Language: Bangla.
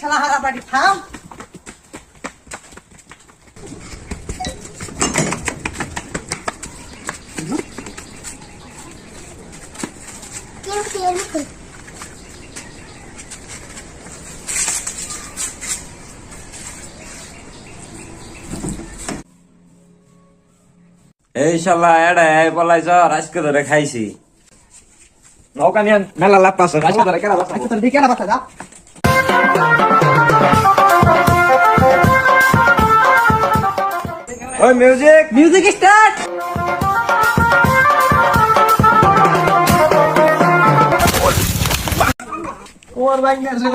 শালা বাড়ি থাম। এই শালা এডা এই পলাইছ আজকে ধরে খাইছি। নৌকা নিয়ে মেলা লাভ পাস আজকে ধরে কেনা বাসা আজকে আচ্ছা, ধরে কেনা বাসা যা। ওই মিউজিক মিউজিক স্টার্ট ওর বাইক নিয়ে আসবে